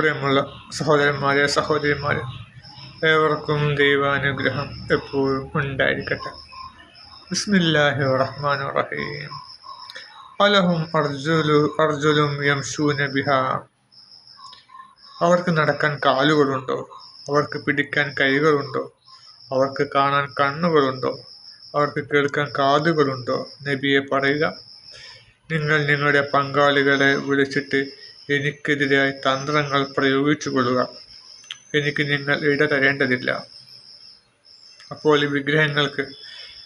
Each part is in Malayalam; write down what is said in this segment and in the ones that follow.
പ്രിയമുള്ള സഹോദരന്മാരെ സഹോദരിമാരെ ഏവർക്കും ദൈവാനുഗ്രഹം എപ്പോഴും ഉണ്ടായിരിക്കട്ടെ. ബിസ്മില്ലാഹി റഹ്മാൻ റഹീം. അലഹും അർജുലു അർജുലും യംശൂന ബിഹ. അവർക്ക് നടക്കാൻ കാലുകളുണ്ടോ? അവർക്ക് പിടിക്കാൻ കൈകളുണ്ടോ? അവർക്ക് കാണാൻ കണ്ണുകളുണ്ടോ? അവർക്ക് കേൾക്കാൻ കാതുകളുണ്ടോ? നബിയെ പറയുക നിങ്ങൾ നിങ്ങളുടെ പങ്കാളികളെ വിളിച്ചിട്ട് എനിക്കെതിരായി തന്ത്രങ്ങൾ പ്രയോഗിച്ചു കൊള്ളുക എനിക്ക് നിങ്ങൾ ഇട തരേണ്ടതില്ല. അപ്പോൾ ഈ വിഗ്രഹങ്ങൾക്ക്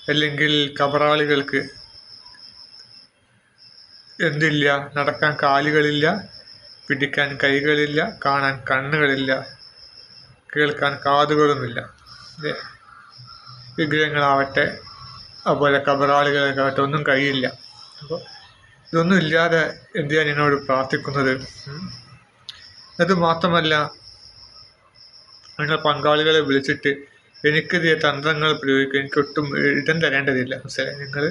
അല്ലെങ്കിൽ കബറാളികൾക്ക് എന്തില്ല? നടക്കാൻ കാലുകളില്ല പിടിക്കാൻ കൈകളില്ല കാണാൻ കണ്ണുകളില്ല കേൾക്കാൻ കാതുകളുമില്ല. അല്ലേ വിഗ്രഹങ്ങളാവട്ടെ അതുപോലെ കബറാളികളാവട്ടെ ഒന്നും കഴിയില്ല. അപ്പോൾ ഇതൊന്നും ഇല്ലാതെ എന്തിനാണ് എന്നോട് പ്രാർത്ഥിക്കുന്നത്. അത് മാത്രമല്ല നിങ്ങൾ പങ്കാളികളെ വിളിച്ചിട്ട് എനിക്കെതിരെ തന്ത്രങ്ങൾ പ്രയോഗിക്കുക എനിക്ക് ഒട്ടും ഇടം തരേണ്ടതില്ല. മനസ്സിലായി? നിങ്ങൾ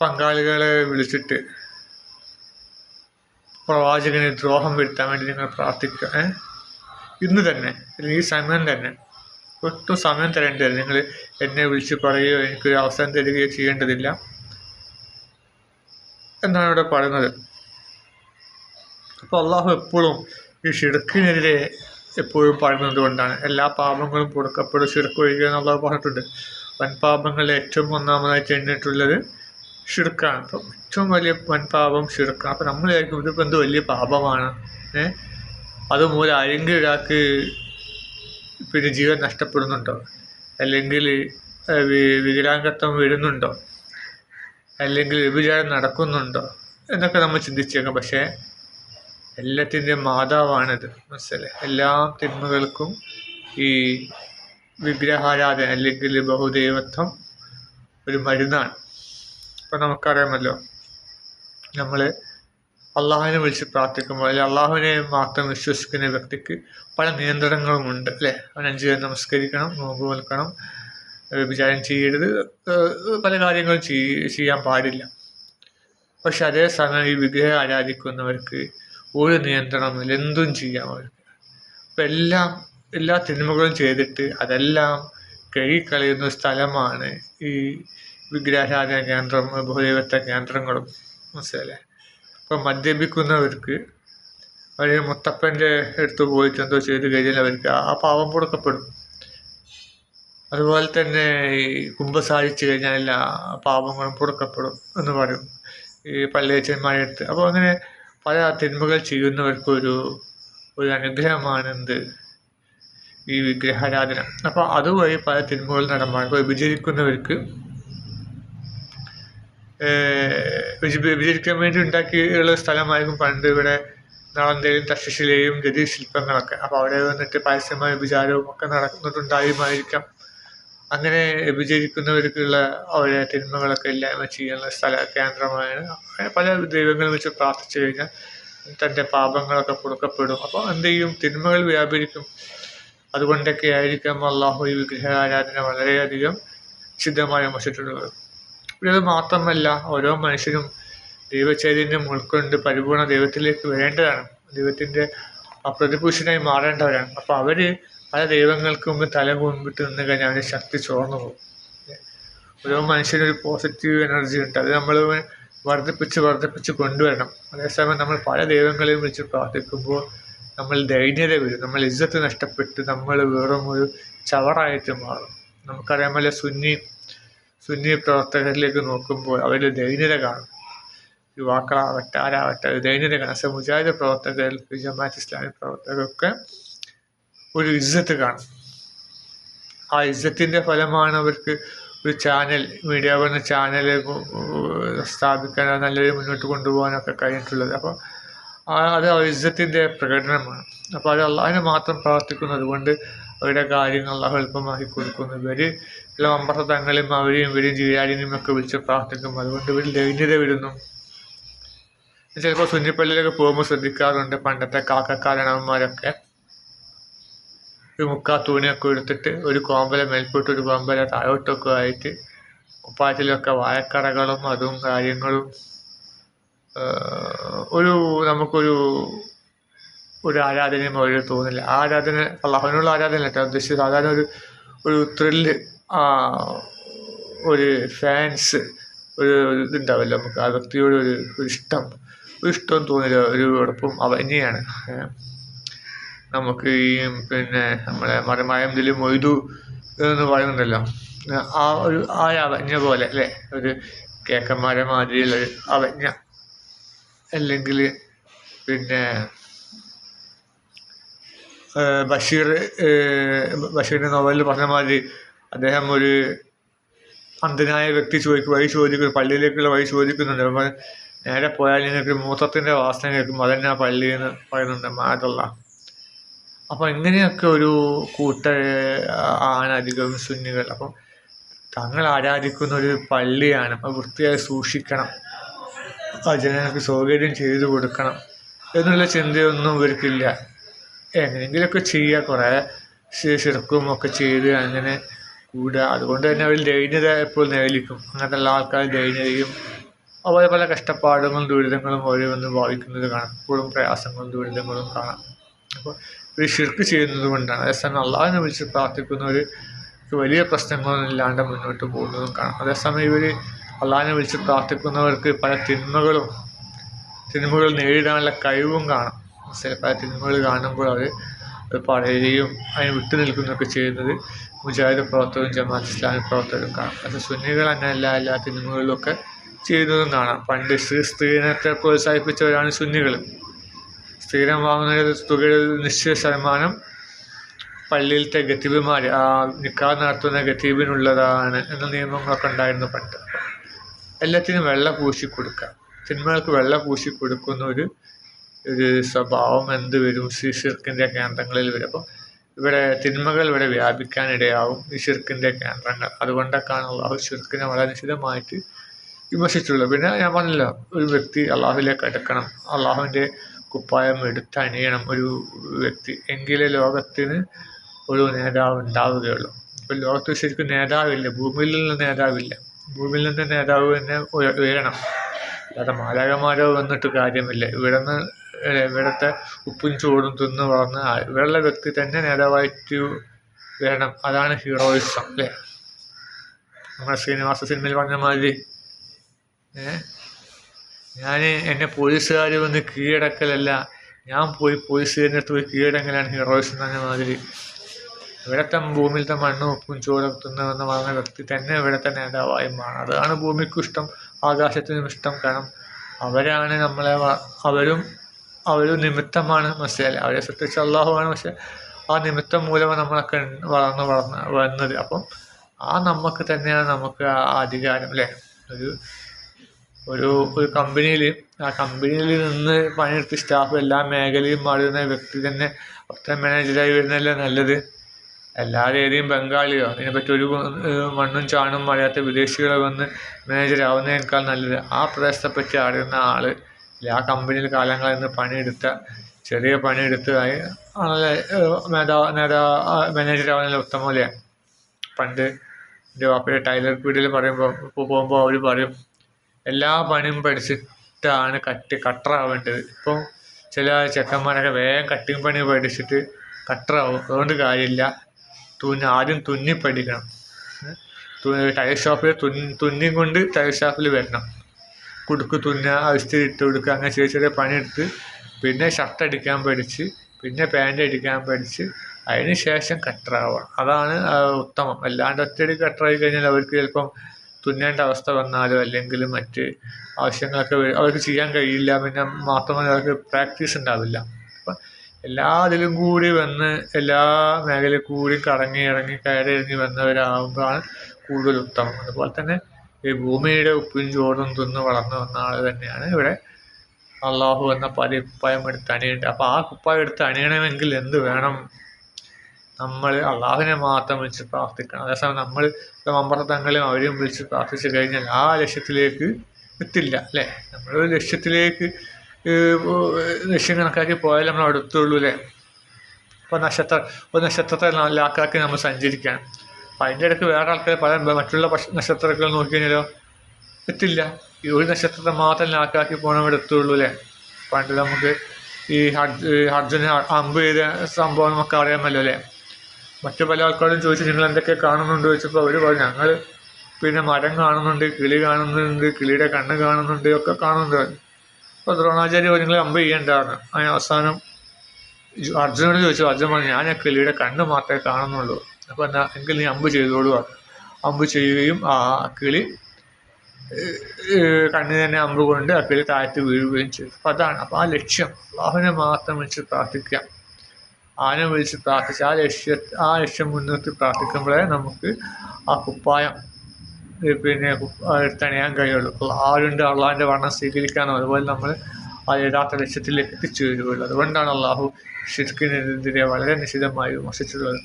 പങ്കാളികളെ വിളിച്ചിട്ട് പ്രവാചകന് ദ്രോഹം വരുത്താൻ വേണ്ടി നിങ്ങൾ പ്രാർത്ഥിക്കുക? ഇന്ന് തന്നെ ഈ സമയം തന്നെ ഒട്ടും സമയം തരേണ്ടതില്ല. നിങ്ങൾ എന്നെ വിളിച്ച് പറയുകയോ എനിക്കൊരു അവസരം തരികയോ ചെയ്യേണ്ടതില്ല. എന്നാണ് ഇവിടെ പറയുന്നത്? അപ്പോൾ അള്ളാഹു എപ്പോഴും ഈ ഷിർക്കിനെതിരെ എപ്പോഴും പറയുന്നത് കൊണ്ടാണ്. എല്ലാ പാപങ്ങളും കൊടുക്കപ്പെടും ഷിർക്ക് ഒഴികെ എന്നുള്ളത് പറഞ്ഞിട്ടുണ്ട്. വൻപാപങ്ങളിൽ ഏറ്റവും ഒന്നാമതായിട്ട് എണ്ണിട്ടുള്ളത് ഷിർക്കാണ്. അപ്പം ഏറ്റവും വലിയ വൻപാപം ഷിർക്കാണ്. അപ്പം നമ്മൾ വിചാരിക്കും ഇതിപ്പോൾ എന്ത് വലിയ പാപമാണ്? ഏഹ് അതുമൂലം ആരെങ്കിലും ഒരാൾക്ക് പിന്നെ ജീവൻ നഷ്ടപ്പെടുന്നുണ്ടോ? അല്ലെങ്കിൽ വികലാംഗത്വം വരുന്നുണ്ടോ അല്ലെങ്കിൽ വ്യഭിചാരം നടക്കുന്നുണ്ടോ എന്നൊക്കെ നമ്മൾ ചിന്തിച്ചേക്കാം. പക്ഷേ എല്ലാത്തിന്റെയും മാതാവാണിത്. മനസ്സിലെ എല്ലാ തിന്മകൾക്കും ഈ വിഗ്രഹാരാധന അല്ലെങ്കിൽ ബഹുദൈവത്വം ഒരു മരുന്നാണ്. ഇപ്പം നമുക്കറിയാമല്ലോ നമ്മൾ അള്ളാഹുവിനെ വിളിച്ച് പ്രാർത്ഥിക്കുമ്പോൾ അല്ലെങ്കിൽ അള്ളാഹുവിനെ മാത്രം വിശ്വസിക്കുന്ന വ്യക്തിക്ക് പല നിയന്ത്രണങ്ങളും ഉണ്ട് അല്ലേ? അവൻ അഞ്ച് നമസ്കരിക്കണം നോമ്പ് നിൽക്കണം വിചാരം ചെയ്യരുത്. പല കാര്യങ്ങളും ചെയ് ചെയ്യാൻ പാടില്ല. പക്ഷെ അതേസമയം ഈ വിഗ്രഹം ആരാധിക്കുന്നവർക്ക് ഒരു നിയന്ത്രണമില്ല എന്തും ചെയ്യാം അവർക്ക്. അപ്പം എല്ലാം എല്ലാ തിന്മകളും ചെയ്തിട്ട് അതെല്ലാം കഴുകിക്കളയുന്ന സ്ഥലമാണ് ഈ വിഗ്രഹാരാധന കേന്ദ്രം ബഹുദൈവത്വ കേന്ദ്രങ്ങളും. മനസ്സിലല്ലേ ഇപ്പം മദ്യപിക്കുന്നവർക്ക് അവർ മുത്തപ്പന്റെ അടുത്ത് പോയിട്ട് എന്തോ ചെയ്ത് കഴിഞ്ഞാൽ അവർക്ക് ആ പാവം കൊടുക്കപ്പെടും. അതുപോലെ തന്നെ ഈ കുമ്പസാരിച്ച് കഴിഞ്ഞാൽ എല്ലാ പാപങ്ങളും പൊറുക്കപ്പെടും എന്ന് പറയും ഈ പള്ളിയച്ചന്മാരുടെ അടുത്ത് അപ്പോൾ അങ്ങനെ പല തിന്മകൾ ചെയ്യുന്നവർക്കൊരു ഒരു അനുഗ്രഹമാണെന്ത്? ഈ വിഗ്രഹാരാധന. അപ്പോൾ അതുവഴി പല തിന്മകൾ ഇപ്പോൾ വിഭജിക്കുന്നവർക്ക് വിഭജിക്കാൻ വേണ്ടി ഉണ്ടാക്കിയുള്ള സ്ഥലമായിരിക്കും പണ്ട് ഇവിടെ നളന്തയിലും തക്ഷശിലയും രതി ശില്പങ്ങളൊക്കെ അപ്പോൾ അവിടെ വന്നിട്ട് പരസ്യമായ വിചാരവും ഒക്കെ നടക്കുന്നുണ്ടായുമായിരിക്കാം അങ്ങനെ വ്യഭിചരിക്കുന്നവർക്കുള്ള അവരുടെ തിന്മകളൊക്കെ ഇല്ലായ്മ ചെയ്യാനുള്ള സ്ഥല കേന്ദ്രമാണ് അങ്ങനെ പല ദൈവങ്ങളും വെച്ച് പ്രാർത്ഥിച്ചു കഴിഞ്ഞാൽ തന്റെ പാപങ്ങളൊക്കെ കൊടുക്കപ്പെടും. അപ്പോൾ എന്ത് ചെയ്യും? തിന്മകൾ വ്യാപരിക്കും. അതുകൊണ്ടൊക്കെ ആയിരിക്കാം അള്ളാഹു ഈ വിഗ്രഹാരാധന വളരെയധികം സിദ്ധമായി അമർച്ചിട്ടുള്ളത് പിന്നെ അത് മാത്രമല്ല ഓരോ മനുഷ്യനും ദൈവചൈതന്യം ഉൾക്കൊണ്ട് പരിപൂർണ ദൈവത്തിലേക്ക് വരേണ്ടതാണ്. ദൈവത്തിന്റെ പ്രതിപുരുഷനായി മാറേണ്ടവരാണ്. അപ്പോൾ അവർ പല ദൈവങ്ങൾക്ക് മുമ്പ് തല മുമ്പിട്ട് നിന്ന് കഴിഞ്ഞാൽ അവന്റെ ശക്തി ചോർന്നു പോകും. ഓരോ മനുഷ്യനൊരു പോസിറ്റീവ് എനർജി ഉണ്ട്. അത് നമ്മൾ വർദ്ധിപ്പിച്ച് വർദ്ധിപ്പിച്ച് കൊണ്ടുവരണം. അതേസമയം നമ്മൾ പല ദൈവങ്ങളെയും വിളിച്ച് പ്രാർത്ഥിക്കുമ്പോൾ നമ്മൾ ദൈന്യത വരും. നമ്മൾ ഇജ്ജത്ത് നഷ്ടപ്പെട്ട് നമ്മൾ വെറും ഒരു ചവറായിട്ട് മാറും. നമുക്കറിയാൻ പോലെ സുന്നി സുന്നി പ്രവർത്തകരിലേക്ക് നോക്കുമ്പോൾ അവർ ദൈന്യത കാണും. യുവാക്കളാവട്ടെ ആരാവട്ടെ ഒരു ദൈന്യത കാണും മുജാഹിദ് പ്രവർത്തകർ ജമാഅത്ത് ഇസ്ലാമിക് പ്രവർത്തകരൊക്കെ ഒരു ഇജ്ജത്ത് കാണും. ആ ഇജ്ജത്തിന്റെ ഫലമാണ് അവർക്ക് ഒരു ചാനൽ മീഡിയ പറഞ്ഞ ചാനൽ സ്ഥാപിക്കാൻ നല്ലൊരു മുന്നോട്ട് കൊണ്ടുപോകാനൊക്കെ കഴിഞ്ഞിട്ടുള്ളത്. അപ്പോൾ അത് ആ ഇജ്ജത്തിന്റെ പ്രകടനമാണ്. അപ്പോൾ അത് അള്ളാഹിനെ മാത്രം പ്രാർത്ഥിക്കുന്നത് കൊണ്ട് അവരുടെ കാര്യങ്ങൾ അള്ളാഹു എളുപ്പമാക്കി കൊടുക്കുന്നു. ഇവർ ചില അമ്പർത്ത തങ്ങളും അവരെയും ഇവരെയും ജീരാടിനെയും ഒക്കെ വിളിച്ച് പ്രാർത്ഥിക്കും. അതുകൊണ്ട് ഇവർ ദൈന്യത വരുന്നു ചിലപ്പോൾ സുന്നിപ്പള്ളിയിലൊക്കെ പോകുമ്പോൾ ശ്രദ്ധിക്കാറുണ്ട് പണ്ടത്തെ കാക്കക്കാരണവന്മാരൊക്കെ ഒരു മുക്കാ തുണിയൊക്കെ എടുത്തിട്ട് ഒരു കോമ്പല മേൽപോട്ട് ഒരു കോമ്പല താഴോട്ടൊക്കെ ആയിട്ട് കുപ്പായത്തിലൊക്കെ വാഴക്കടകളും അതും കാര്യങ്ങളും ഒരു നമുക്കൊരു ഒരു ആരാധനയും അവർ തോന്നില്ല. ആരാധന അള്ളാഹുവിനുള്ള ആരാധന കേട്ടോ ഉദ്ദേശിച്ചത്. സാധാരണ ഒരു ഒരു ത്രില്ല് ഒരു ഫാൻസ് ഒരു ഇതുണ്ടാവില്ല നമുക്ക് ആ വ്യക്തിയോട് ഒരു ഒരു ഇഷ്ടം ഒരു ഇഷ്ടം തോന്നില്ല ഒരു ഉറപ്പും അവ അവന്യാണ് നമുക്ക് ഈ പിന്നെ നമ്മുടെ നമ്മളെ മറമായതിൽ മൊയ്തു എന്ന് പറയുന്നുണ്ടല്ലോ. ആ ഒരു ആ അവജ്ഞ പോലെ അല്ലേ? ഒരു കേക്കന്മാരെ മാതിരിയുള്ള അവജ്ഞ. അല്ലെങ്കിൽ പിന്നെ ബഷീർ ബഷീറിന്റെ നോവലിൽ പറഞ്ഞ മാതിരി അദ്ദേഹം ഒരു അന്ധനായ വ്യക്തി ചോദിക്കും വഴി ചോദിക്കുന്നു പള്ളിയിലേക്കുള്ള വഴി ചോദിക്കുന്നുണ്ട്. നമ്മൾ നേരെ പോയാൽ നിങ്ങൾക്ക് മൂത്രത്തിന്റെ വാസന കേൾക്കും. അതന്നെ ആ പള്ളി എന്ന് പറയുന്നുണ്ട്. മാതുള്ള അപ്പോൾ ഇങ്ങനെയൊക്കെ ഒരു കൂട്ട ആണ് അധികവും സുന്നികൾ. അപ്പം തങ്ങൾ ആരാധിക്കുന്ന ഒരു പള്ളിയാണ്. അപ്പോൾ വൃത്തിയായി സൂക്ഷിക്കണം. ജനങ്ങൾക്ക് സൗകര്യം ചെയ്തു കൊടുക്കണം എന്നുള്ള ചിന്തയൊന്നും ഇവർക്കില്ല. എങ്ങനെയെങ്കിലുമൊക്കെ ചെയ്യുക കുറേ ശിർക്കും ഒക്കെ ചെയ്ത് അങ്ങനെ കൂടുക അതുകൊണ്ട് തന്നെ അവർ ദൈന്യത എപ്പോൾ നേലിക്കും അങ്ങനത്തെ എല്ലാ ആൾക്കാർ ദൈന്യതയും അതുപോലെ പല കഷ്ടപ്പാടുകളും ദുരിതങ്ങളും ഓരോ വന്ന് ബാധിക്കുന്നത് കാണാം. എപ്പോഴും പ്രയാസങ്ങളും ദുരിതങ്ങളും കാണാം. അപ്പോൾ ഒരു ഷിർക്ക് ചെയ്യുന്നത് കൊണ്ടാണ്. അതേസമയം അള്ളാഹിനെ വിളിച്ച് പ്രാർത്ഥിക്കുന്നവർ വലിയ പ്രശ്നങ്ങളൊന്നും ഇല്ലാണ്ട് മുന്നോട്ട് പോകുന്നതും കാണാം. അതേസമയം ഇവർ അള്ളാഹിനെ വിളിച്ച് പ്രാർത്ഥിക്കുന്നവർക്ക് പല തിന്മകളും തിന്മകൾ നേരിടാനുള്ള കഴിവും കാണാം. പല തിന്മകൾ കാണുമ്പോൾ അവർ പറയുകയും അതിന് വിട്ടു നിൽക്കുന്നതൊക്കെ ചെയ്യുന്നത് മുജാഹിദ് പ്രവർത്തകരും ജമാഅത്ത് ഇസ്ലാമിക് പ്രവർത്തകരും കാണാം. പക്ഷേ സുന്നികൾ അങ്ങനെയല്ല എല്ലാ തിന്മകളിലൊക്കെ ചെയ്യുന്നതും കാണാം. പണ്ട് സ്ത്രീ സ്ത്രീനത്തെ പ്രോത്സാഹിപ്പിച്ചവരാണ് സുന്നികൾ സ്ത്രീധനം വാങ്ങുന്ന തുകയിൽ നിശ്ചിത ശതമാനം പള്ളിയിലത്തെ ഗത്തീബുമാർ ആ നിക്കാ നടത്തുന്ന ഗത്തീബിനുള്ളതാണ് എന്ന നിയമങ്ങളൊക്കെ ഉണ്ടായിരുന്നു പണ്ട്. എല്ലാത്തിനും വെള്ള പൂശി കൊടുക്കുക സിനിമകൾക്ക് വെള്ള പൂശി കൊടുക്കുന്ന ഒരു ഒരു സ്വഭാവം എന്ത് വരും? ഈ ശിർക്കിന്റെ കേന്ദ്രങ്ങളിൽ വരും. അപ്പം ഇവിടെ തിന്മകൾ ഇവിടെ വ്യാപിക്കാനിടയാവും ഈ ശിർക്കിന്റെ കേന്ദ്രങ്ങൾ. അതുകൊണ്ടൊക്കെയാണ് അള്ളാഹു ശിർക്കിനെ വളരെ നിശ്ചിതമായിട്ട് വിമർശിച്ചുള്ളത് പിന്നെ ഞാൻ പറഞ്ഞില്ല ഒരു വ്യക്തി അള്ളാഹുവിലേക്ക് അടുക്കണം. അള്ളാഹുവിന്റെ കുപ്പായം എടുത്തണിയണം ഒരു വ്യക്തി. എങ്കിലേ ലോകത്തിന് ഒരു നേതാവ് ഉണ്ടാവുകയുള്ളൂ. ഇപ്പം ലോകത്ത് ശരിക്കും നേതാവില്ല. ഭൂമിയിൽ നിന്ന് നേതാവില്ല. ഭൂമിയിൽ നിന്ന് നേതാവ് തന്നെ ഉയ- ഉയരണം. അല്ലാതെ മാലാകമാരോ വന്നിട്ട് കാര്യമില്ല. ഇവിടെ നിന്ന് ഇവിടുത്തെ ഉപ്പും ചൂടും തിന്ന് വളർന്ന് ഇവിടെയുള്ള വ്യക്തി തന്നെ നേതാവായിട്ട് വേണം. അതാണ് ഹീറോയിസം അല്ലേ? നമ്മുടെ ശ്രീനിവാസ സിനിമയിൽ പറഞ്ഞ മാതിരി. ഏ? ഞാൻ എന്നെ പോലീസുകാർ വന്ന് കീഴടക്കലല്ല. ഞാൻ പോയി പോലീസുകാരന്റെ അടുത്ത് പോയി കീഴടങ്ങലാണ് ഹീറോയിസ് എന്ന് മാതിരി. ഇവിടത്തെ ഭൂമിയിലത്തെ മണ്ണും ഉപ്പും ചോറും തിന്നുവെന്ന് പറഞ്ഞ വ്യക്തി തന്നെ ഇവിടത്തെ നേതാവായി മാറണം അതാണ് ഭൂമിക്കും ഇഷ്ടം ആകാശത്തിനും ഇഷ്ടം. കാരണം അവരാണ് നമ്മളെ അവരും അവരും നിമിത്തമാണ് മനസ്സിലായി അവരെ സൃഷ്ടിച്ച അള്ളാഹുവാണ് പക്ഷെ ആ നിമിത്തം മൂലമാണ് നമ്മളൊക്കെ വളർന്ന് വളർന്ന് വന്നത്. അപ്പം ആ നമുക്ക് തന്നെയാണ് നമുക്ക് ആ അധികാരം അല്ലേ? ഒരു ഒരു ഒരു കമ്പനിയിൽ ആ കമ്പനിയിൽ നിന്ന് പണിയെടുത്ത് സ്റ്റാഫ് എല്ലാ മേഖലയും മാറുന്ന വ്യക്തി തന്നെ ഒറ്റ മാനേജറായി വരുന്നതല്ലേ നല്ലത്? എല്ലാ ഏതെങ്കിലും ബംഗാളിയോ അതിനെപ്പറ്റി ഒരു മണ്ണും ചാണും അറിയാത്ത വിദേശികളെ വന്ന് മാനേജറാവുന്നതിനേക്കാൾ നല്ലത്. ആ പ്രദേശത്തെപ്പറ്റി അറിയുന്ന ആൾ ആ കമ്പനിയിൽ കാലങ്ങളിൽ നിന്ന് പണിയെടുത്ത ചെറിയ പണിയെടുത്ത് ആണല്ലേ നേതാ നേതാ മാനേജറാവുന്നതിൽ ഉത്തമല്ലേ പണ്ട് എന്റെ വാപ്പയുടെ ടൈലർ പീടിയിൽ പറയുമ്പോൾ പോകുമ്പോൾ അവർ പറയും എല്ലാ പണിയും പഠിച്ചിട്ടാണ് കട്ട് കട്ടറാവേണ്ടത്. ഇപ്പോൾ ചില ചെക്കന്മാരൊക്കെ വേഗം കട്ടിങ് പണി പഠിച്ചിട്ട് കട്ടറാവും. അതുകൊണ്ട് കാര്യമില്ല. തുന്നി ആദ്യം തുന്നി പഠിക്കണം. തുന്നി ടയർ ഷോപ്പിൽ തുന്നി തുന്നിയും കൊണ്ട് ടയർ ഷോപ്പിൽ വരണം. കുടുക്ക് തുന്നുക അവിസ്തിരി ഇട്ട് കൊടുക്കുക അങ്ങനെ ചെറിയ ചെറിയ പണിയെടുത്ത് പിന്നെ ഷർട്ട് അടിക്കാൻ പഠിച്ച് പിന്നെ പാന്റ് അടിക്കാൻ പഠിച്ച് അതിന് ശേഷം കട്ടറാവുക. അതാണ് ഉത്തമം. അല്ലാണ്ട് ഒറ്റയടി കട്ടറായി കഴിഞ്ഞാൽ അവർക്ക് ചിലപ്പം തുന്നേണ്ട അവസ്ഥ വന്നാലോ അല്ലെങ്കിൽ മറ്റ് ആവശ്യങ്ങളൊക്കെ അവർക്ക് ചെയ്യാൻ കഴിയില്ല പിന്നെ മാത്രമല്ല അവർക്ക് പ്രാക്ടീസ് ഉണ്ടാവില്ല. അപ്പം എല്ലാ ഇതിലും കൂടി വന്ന് എല്ലാ മേഖലയിൽ കൂടി കടങ്ങി ഇറങ്ങി കയറി ഇറങ്ങി വന്നവരാകുമ്പോഴാണ് കൂടുതൽ ഉത്തമം. അതുപോലെ തന്നെ ഈ ഭൂമിയുടെ ഉപ്പും ചോറും തിന്ന് വളർന്നു വന്ന ആൾ തന്നെയാണ് ഇവിടെ അള്ളാഹു എന്ന പതി കുപ്പായം എടുത്ത് അണിയേണ്ടത്. അപ്പോൾ ആ കുപ്പായം എടുത്ത് അണിയണമെങ്കിൽ എന്ത് വേണം? നമ്മൾ അള്ളാഹുവിനെ മാത്രം വിളിച്ച് പ്രാർത്ഥിക്കണം. അതേസമയം നമ്മൾ മമ്പറത്തങ്ങളെയും അവരെയും വിളിച്ച് പ്രാർത്ഥിച്ചു കഴിഞ്ഞാൽ ആ ലക്ഷ്യത്തിലേക്ക് എത്തില്ല അല്ലേ? നമ്മൾ ലക്ഷ്യത്തിലേക്ക് ലക്ഷ്യം കണക്കാക്കി പോയാൽ നമ്മൾ അടുത്തുള്ളൂ അല്ലേ? ഇപ്പോൾ നക്ഷത്ര ഒരു നക്ഷത്രത്തെ ലാക്കാക്കി നമ്മൾ സഞ്ചരിക്കാൻ അപ്പം അതിന്റെ ഇടയ്ക്ക് വേറെ ആൾക്കാർ പല മറ്റുള്ള നക്ഷത്രങ്ങൾ നോക്കി കഴിഞ്ഞാലോ? എത്തില്ല. ഈ ഒരു നക്ഷത്രത്തെ മാത്രം ലാക്കാക്കി പോകണം അവിടെ എത്തുള്ളൂ അല്ലേ? പണ്ട് നമുക്ക് ഈ ഹർജ് ഹർജുനെ അമ്പ് ചെയ്ത സംഭവം നമുക്ക് അറിയാമല്ലോ അല്ലേ? മറ്റു പല ആൾക്കാരും ചോദിച്ചു നിങ്ങൾ എന്തൊക്കെ കാണുന്നുണ്ട് ചോദിച്ചപ്പോൾ അവർ പറഞ്ഞു ഞങ്ങൾ പിന്നെ മരം കാണുന്നുണ്ട് കിളി കാണുന്നുണ്ട് കിളിയുടെ കണ്ണ് കാണുന്നുണ്ട് ഒക്കെ കാണുന്നുണ്ട്. അപ്പോൾ ദ്രോണാചാര്യ നിങ്ങൾ അമ്പ് ചെയ്യേണ്ടതാണ് അതിന് അവസാനം അർജുനോട് ചോദിച്ചു അർജുൻ പറഞ്ഞു ഞാൻ ആ കിളിയുടെ കണ്ണ് മാത്രമേ കാണുന്നുള്ളൂ. അപ്പോൾ എന്നാ എങ്കിൽ നീ അമ്പ് ചെയ്തോളൂ അമ്പ് ചെയ്യുകയും ആ കിളി കണ്ണിൽ തന്നെ അമ്പ് കൊണ്ട് ആ കിളി താഴ്ത്തി വീഴുകയും ചെയ്തു. അപ്പോൾ അതാണ് അപ്പോൾ ആ ലക്ഷ്യം. അള്ളാഹുവിനെ മാത്രം വെച്ച് പ്രാർത്ഥിക്കുക ആനെ വിളിച്ച് പ്രാർത്ഥിച്ച് ആ ലക്ഷ്യ ആ ലക്ഷ്യം മുൻനിർത്തി പ്രാർത്ഥിക്കുമ്പോഴേ നമുക്ക് ആ കുപ്പായം പിന്നെ തണിയാൻ കഴിയുള്ളൂ. ആരുണ്ട് അള്ളാഹിന്റെ വർണം സ്വീകരിക്കാനോ? അതുപോലെ നമ്മൾ ആ യഥാർത്ഥ ലക്ഷ്യത്തിലേക്ക് എത്തിച്ചേരുകയുള്ളൂ അതുകൊണ്ടാണ് അള്ളാഹു ഷിർക്കിനെതിരെ വളരെ നിശിതമായി വിമർശിച്ചിട്ടുള്ളത്.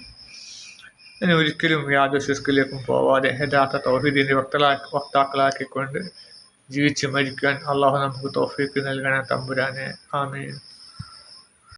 ഇനി ഒരിക്കലും യാതൊരു ഷിർക്കിലേക്കും പോവാതെ യഥാർത്ഥ തൗഹീദിന്റെ വക്തലാ വക്താക്കളാക്കിക്കൊണ്ട് ജീവിച്ച് മരിക്കാൻ അള്ളാഹു നമുക്ക് തോഫീക്ക് നൽകണ തമ്പുരാനെ. ആമീൻ.